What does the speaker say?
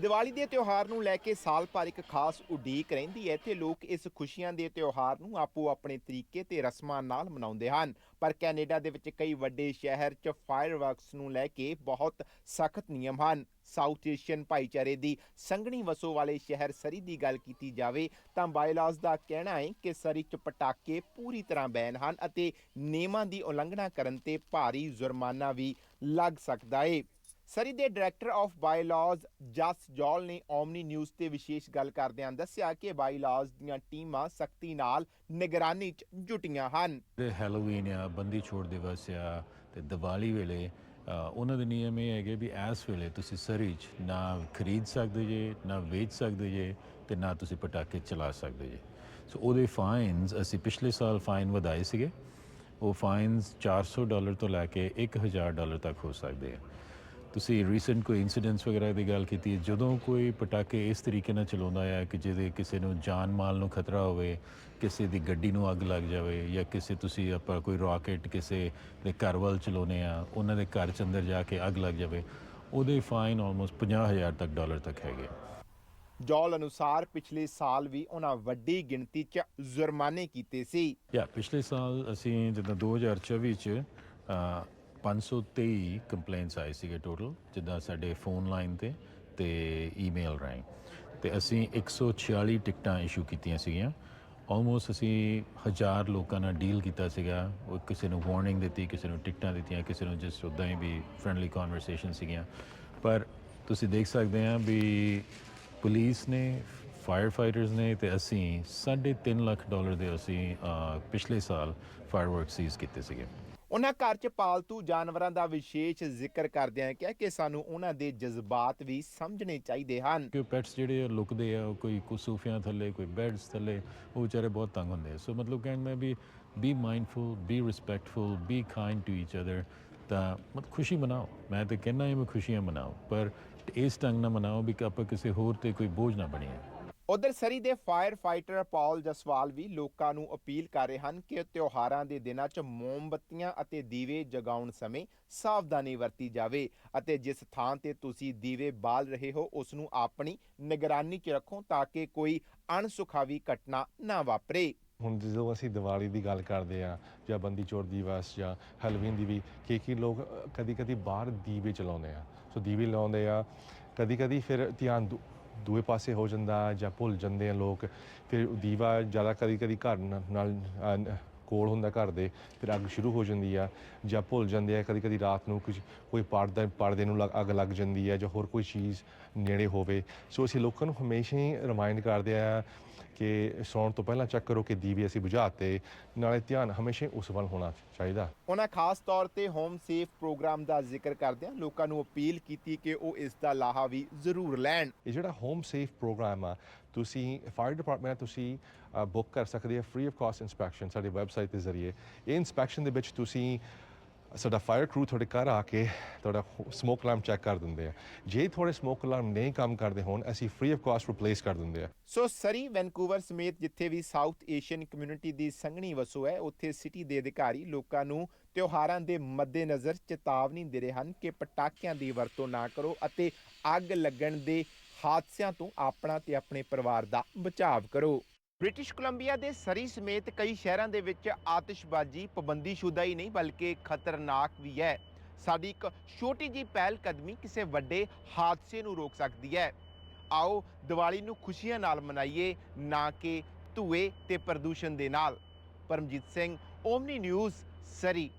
ਦੀਵਾਲੀ ਦੇ ਤਿਉਹਾਰ ਨੂੰ ਲੈ ਕੇ ਸਾਲ ਭਰ ਇੱਕ ਖਾਸ ਉਡੀਕ ਰਹਿੰਦੀ ਹੈ। ਤੇ ਲੋਕ ਇਸ ਖੁਸ਼ੀਆਂ ਦੇ ਤਿਉਹਾਰ ਨੂੰ ਆਪੋ ਆਪਣੇ ਤਰੀਕੇ ਤੇ ਰਸਮਾਂ ਨਾਲ ਮਨਾਉਂਦੇ ਹਨ। ਪਰ ਕੈਨੇਡਾ ਦੇ ਵਿੱਚ ਕਈ ਵੱਡੇ ਸ਼ਹਿਰ 'ਚ ਫਾਇਰਵਰਕਸ ਨੂੰ ਲੈ ਕੇ ਬਹੁਤ ਸਖਤ ਨਿਯਮ ਹਨ। ਸਾਊਥ ਏਸ਼ੀਅਨ ਭਾਈਚਾਰੇ ਦੀ ਸੰਘਣੀ ਵਸੋਂ ਵਾਲੇ ਸ਼ਹਿਰ ਸਰੀ ਦੀ ਗੱਲ ਕੀਤੀ ਜਾਵੇ ਤਾਂ ਬਾਇਲਾਜ਼ ਦਾ ਕਹਿਣਾ ਹੈ ਕਿ ਸਰੀ 'ਚ ਪਟਾਕੇ ਪੂਰੀ ਤਰ੍ਹਾਂ ਬੈਨ ਹਨ ਅਤੇ ਨਿਯਮਾਂ ਦੀ ਉਲੰਘਣਾ ਕਰਨ ਤੇ ਭਾਰੀ ਜੁਰਮਾਨਾ ਵੀ ਲੱਗ ਸਕਦਾ ਹੈ। ਸਰੀ ਦੇ director of bylaws Jas Johal ਨੇ ਓਮਨੀ ਨਿਊਜ਼ ਤੇ ਵਿਸ਼ੇਸ਼ ਗੱਲ ਕਰਦਿਆਂ ਦੱਸਿਆ ਕਿ ਬਾਇਲਾਜ਼ ਦੀਆਂ ਟੀਮਾਂ ਸਖਤੀ ਨਾਲ ਨਿਗਰਾਨੀ 'ਚ ਜੁਟੀਆਂ ਹਨ। ਜਿਹੜੇ ਹੈਲੋਵੀਨ ਆ, ਬੰਦੀ ਛੋੜ ਦਿਵਸ ਆ ਤੇ ਦੀਵਾਲੀ ਵੇਲੇ ਉਹਨਾਂ ਦੇ ਨਿਯਮ ਇਹ ਹੈਗੇ ਵੀ ਇਸ ਵੇਲੇ ਤੁਸੀਂ ਸਰੀ 'ਚ ਨਾ ਖਰੀਦ ਸਕਦੇ ਜੇ, ਨਾ ਵੇਚ ਸਕਦੇ ਜੇ ਤੇ ਨਾ ਤੁਸੀਂ ਪਟਾਕੇ ਚਲਾ ਸਕਦੇ ਜੇ। ਸੋ ਉਹਦੇ ਫਾਈਨਸ ਅਸੀਂ ਪਿਛਲੇ ਸਾਲ ਫਾਈਨ ਵਧਾਏ ਸੀਗੇ। ਉਹ ਫਾਈਨਸ 400 ਡਾਲਰ ਤੋਂ ਲੈ ਕੇ 1000 ਡਾਲਰ ਤੱਕ ਹੋ ਸਕਦੇ ਆ। ਤੁਸੀਂ ਰੀਸੈਂਟ ਕੋਈ ਇਨਸੀਡੈਂਟਸ ਵਗੈਰਾ ਦੀ ਗੱਲ ਕੀਤੀ ਹੈ ਜਦੋਂ ਕੋਈ ਪਟਾਕੇ ਇਸ ਤਰੀਕੇ ਨਾਲ ਚਲਾਉਂਦਾ ਹੈ ਕਿ ਜਿਹਦੇ ਕਿਸੇ ਨੂੰ ਜਾਨ ਮਾਲ ਨੂੰ ਖਤਰਾ ਹੋਵੇ ਕਿਸੇ ਦੀ ਗੱਡੀ ਨੂੰ ਅੱਗ ਲੱਗ ਜਾਵੇ ਜਾਂ ਕਿਸੇ ਤੁਸੀਂ ਆਪਾਂ ਕੋਈ ਰਾਕੇਟ ਕਿਸੇ ਦੇ ਘਰ ਵੱਲ ਚਲਾਉਨੇ ਆ ਉਹਨਾਂ ਦੇ ਘਰ ਚ ਅੰਦਰ ਜਾ ਕੇ ਅੱਗ ਲੱਗ ਜਾਵੇ ਉਹਦੇ ਫਾਈਨ ਆਲਮੋਸਟ 50000 ਤੱਕ ਡਾਲਰ ਤੱਕ ਹੈਗੇ ਜੌਲ ਅਨੁਸਾਰ ਪਿਛਲੇ ਸਾਲ ਵੀ ਉਹਨਾਂ ਵੱਡੀ ਗਿਣਤੀ 'ਚ ਜੁਰਮਾਨੇ ਕੀਤੇ ਸੀ। ਯਾ ਪਿਛਲੇ ਸਾਲ ਅਸੀਂ ਜਿੱਦਾਂ 2024 ਚ 523 ਕੰਪਲੇਂਟਸ ਆਏ ਸੀਗੇ ਟੋਟਲ ਜਿੱਦਾਂ ਸਾਡੇ ਫੋਨ ਲਾਈਨ ਤੇ ਤੇ ਈਮੇਲ ਰਾਹੀਂ। ਤੇ ਅਸੀਂ 146 ਟਿਕਟਾਂ ਇਸ਼ੂ ਕੀਤੀਆਂ ਸੀਗੀਆਂ। ਆਲਮੋਸਟ ਅਸੀਂ ਹਜ਼ਾਰ ਲੋਕਾਂ ਨਾਲ ਡੀਲ ਕੀਤਾ ਸੀਗਾ। ਉਹ ਕਿਸੇ ਨੂੰ ਵਾਰਨਿੰਗ ਦਿੱਤੀ, ਕਿਸੇ ਨੂੰ ਟਿਕਟਾਂ ਦਿੱਤੀਆਂ, ਕਿਸੇ ਨੂੰ ਜਿਸ ਉਦਾਂ ਹੀ ਵੀ ਫ੍ਰੈਂਡਲੀ ਕਨਵਰਸੇਸ਼ਨ ਸੀਗੀਆਂ। ਪਰ ਤੁਸੀਂ ਦੇਖ ਸਕਦੇ ਆ ਵੀ ਪੁਲਿਸ ਨੇ ਫਾਇਰ ਫਾਈਟਰਸ ਨੇ ਤੇ ਅਸੀਂ 3.5 ਲੱਖ ਡਾਲਰ ਦੇ ਅਸੀਂ ਪਿਛਲੇ ਸਾਲ ਫਾਇਰਵਰਕ ਸੀਜ਼ ਕੀਤੇ ਸੀਗੇ। ਉਹਨਾਂ ਘਰ 'ਚ ਪਾਲਤੂ ਜਾਨਵਰਾਂ ਦਾ ਵਿਸ਼ੇਸ਼ ਜ਼ਿਕਰ ਕਰਦਿਆਂ ਕਿਹਾ ਕਿ ਸਾਨੂੰ ਉਹਨਾਂ ਦੇ ਜਜ਼ਬਾਤ ਵੀ ਸਮਝਣੇ ਚਾਹੀਦੇ ਹਨ। ਕਿ ਪੈਟਸ ਜਿਹੜੇ ਆ ਲੁਕਦੇ ਆ, ਉਹ ਕੋਈ ਕੁਸੂਫਿਆਂ ਥੱਲੇ, ਕੋਈ ਬੈਡਸ ਥੱਲੇ, ਉਹ ਵਿਚਾਰੇ ਬਹੁਤ ਤੰਗ ਹੁੰਦੇ ਆ। ਸੋ ਮਤਲਬ ਕਹਿੰਦਾ we be mindful be respectful be kind to each other ਤਾਂ ਮਤ ਖੁਸ਼ੀ ਮਨਾਓ। ਮੈਂ ਤਾਂ ਕਹਿੰਦਾ ਹਾਂ ਵੀ ਖੁਸ਼ੀਆਂ ਮਨਾਓ, ਪਰ ਇਸ ਢੰਗ ਨਾਲ ਮਨਾਓ ਵੀ ਕਿ ਆਪਾਂ ਕਿਸੇ ਹੋਰ ਤੇ ਕੋਈ ਬੋਝ ਨਾ ਬਣੀਏ। ਉਧਰ ਸਰੀ ਦੇ ਫਾਇਰ ਫਾਈਟਰ ਪਾਲ ਜਸਵਾਲ ਵੀ ਲੋਕਾਂ ਨੂੰ ਅਪੀਲ ਕਰ ਰਹੇ ਹਨ ਕਿ ਤਿਉਹਾਰਾਂ ਦੇ ਦਿਨਾਂ 'ਚ ਮੋਮਬੱਤੀਆਂ ਅਤੇ ਦੀਵੇ ਜਗਾਉਣ ਸਮੇਂ ਸਾਵਧਾਨੀ ਵਰਤੀ ਜਾਵੇ ਅਤੇ ਜਿਸ ਥਾਂ ਤੇ ਤੁਸੀਂ ਦੀਵੇ ਬਾਲ ਰਹੇ ਹੋ ਉਸ ਨੂੰ ਆਪਣੀ ਨਿਗਰਾਨੀ 'ਚ ਰੱਖੋ ਤਾਂ ਕਿ ਕੋਈ ਅਣਸੁਖਾਵੀ ਘਟਨਾ ਨਾ ਵਾਪਰੇ। ਹੁਣ ਜਦੋਂ ਅਸੀਂ ਦੀਵਾਲੀ ਦੀ ਗੱਲ ਕਰਦੇ ਆ ਜਾਂ ਬੰਦੀ ਚੋਰ ਦਿਵਸ ਜਾਂ ਹੈਲੋਵੀਨ ਦੀ ਵੀ ਕੀ ਕੀ ਲੋਕ ਕਦੀ ਕਦੀ ਬਾਹਰ ਦੀਵੇ ਚਲਾਉਂਦੇ ਆ। ਸੋ ਦੀਵੇ ਲਾਉਂਦੇ ਆ ਕਦੀ ਕਦੀ ਫਿਰ ਧਿਆਨ ਦੂਏ ਪਾਸੇ ਹੋ ਜਾਂਦਾ ਜਾਂ ਭੁੱਲ ਜਾਂਦੇ ਆ ਲੋਕ, ਫਿਰ ਦੀਵਾ ਜ਼ਿਆਦਾ ਕਦੀ ਕਦੀ ਘਰ ਨਾਲ ਕੋਲ ਹੁੰਦਾ ਘਰ ਦੇ ਫਿਰ ਅੱਗ ਸ਼ੁਰੂ ਹੋ ਜਾਂਦੀ ਆ ਜਾਂ ਭੁੱਲ ਜਾਂਦੇ ਆ ਕਦੀ ਕਦੀ ਰਾਤ ਨੂੰ ਕੁਝ ਕੋਈ ਪਰਦਾ ਪਰਦੇ ਨੂੰ ਲੱਗ- ਅੱਗ ਲੱਗ ਜਾਂਦੀ ਹੈ ਜਾਂ ਹੋਰ ਕੋਈ ਚੀਜ਼ ਨੇੜੇ ਹੋਵੇ। ਸੋ ਅਸੀਂ ਲੋਕਾਂ ਨੂੰ ਹਮੇਸ਼ਾ ਹੀ ਰਿਮਾਈਂਡ ਕਰਦੇ ਆ ਕਿ ਸੌਣ ਤੋਂ ਪਹਿਲਾਂ ਚੈੱਕ ਕਰੋ ਕਿ ਦੀਵੇ ਅਸੀਂ ਬੁਝਾਤੇ ਨਾਲੇ ਧਿਆਨ ਹਮੇਸ਼ਾ ਹੀ ਉਸ ਵੱਲ ਹੋਣਾ ਚਾਹੀਦਾ। ਉਹਨਾਂ ਖਾਸ ਤੌਰ ਤੇ ਹੋਮ ਸੇਫ ਪ੍ਰੋਗਰਾਮ ਦਾ ਜ਼ਿਕਰ ਕਰਦਿਆਂ ਲੋਕਾਂ ਨੂੰ ਅਪੀਲ ਕੀਤੀ ਕਿ ਉਹ ਇਸ ਦਾ ਲਾਹਾ ਵੀ ਜ਼ਰੂਰ ਲੈਣ। ਇਹ ਜਿਹੜਾ ਹੋਮ ਸੇਫ ਪ੍ਰੋਗਰਾਮ ਆ ਤੁਸੀਂ ਫਾਇਰ ਡਿਪਾਰਟਮੈਂਟ ਤੁਸੀਂ ਬੁੱਕ ਕਰ ਸਕਦੇ ਆ ਫ੍ਰੀ ਆਫ ਕਾਸਟ ਇਨਸਪੈਕਸ਼ਨ ਸਾਡੀ ਵੈਬਸਾਈਟ ਦੇ ਜ਼ਰੀਏ। ਇਹ ਇਨਸਪੈਕਸ਼ਨ ਦੇ ਵਿੱਚ ਤੁਸੀਂ ਸਾਡਾ ਫਾਇਰ ਕਰੂ ਤੁਹਾਡੇ ਘਰ ਆ ਕੇ ਤੁਹਾਡਾ ਸਮੋਕ ਅਲਾਰਮ ਚੈੱਕ ਕਰ ਦਿੰਦੇ ਆ। ਜੇ ਤੁਹਾਡੇ ਸਮੋਕ ਅਲਾਰਮ ਨਹੀਂ ਕੰਮ ਕਰਦੇ ਹੋਣ, ਅਸੀਂ ਫ੍ਰੀ ਆਫ ਕਾਸਟ ਰਿਪਲੇਸ ਕਰ ਦਿੰਦੇ ਆ। ਸੋ ਸਰੀ, ਵੈਨਕੂਵਰ ਸਮੇਤ ਜਿੱਥੇ ਵੀ ਸਾਊਥ ਏਸ਼ੀਅਨ ਕਮਿਊਨਿਟੀ ਦੀ ਸੰਘਣੀ ਵਸੋਂ ਹੈ, ਉੱਥੇ ਸਿਟੀ ਦੇ ਅਧਿਕਾਰੀ ਲੋਕਾਂ ਨੂੰ ਤਿਉਹਾਰਾਂ ਦੇ ਮੱਦੇਨਜ਼ਰ ਚੇਤਾਵਨੀ ਦੇ ਰਹੇ ਹਨ ਕਿ ਪਟਾਕਿਆਂ ਦੀ ਵਰਤੋਂ ਨਾ ਕਰੋ ਅਤੇ ਅੱਗ ਲੱਗਣ ਦੇ ਹਾਦਸਿਆਂ ਤੋਂ ਆਪਣਾ ਤੇ ਆਪਣੇ ਪਰਿਵਾਰ ਦਾ ਬਚਾਅ ਕਰੋ। ਬ੍ਰਿਟਿਸ਼ ਕੋਲੰਬੀਆ ਦੇ ਸਰੀ ਸਮੇਤ ਕਈ ਸ਼ਹਿਰਾਂ ਦੇ ਵਿੱਚ ਆਤਿਸ਼ਬਾਜ਼ੀ ਪਾਬੰਦੀਸ਼ੁਦਾ ਹੀ ਨਹੀਂ, ਬਲਕਿ ਖਤਰਨਾਕ ਵੀ ਹੈ। ਸਾਡੀ ਇੱਕ ਛੋਟੀ ਜੀ ਪਹਿਲ ਕਦਮੀ ਕਿਸੇ ਵੱਡੇ ਹਾਦਸੇ ਨੂੰ ਰੋਕ ਸਕਦੀ ਹੈ। ਆਓ ਦੀਵਾਲੀ ਨੂੰ ਖੁਸ਼ੀਆਂ ਨਾਲ ਮਨਾਈਏ, ਨਾ ਕਿ ਧੂਏ ਤੇ ਪ੍ਰਦੂਸ਼ਣ ਦੇ ਨਾਲ। Paramjit Singh, Omni News, Surrey.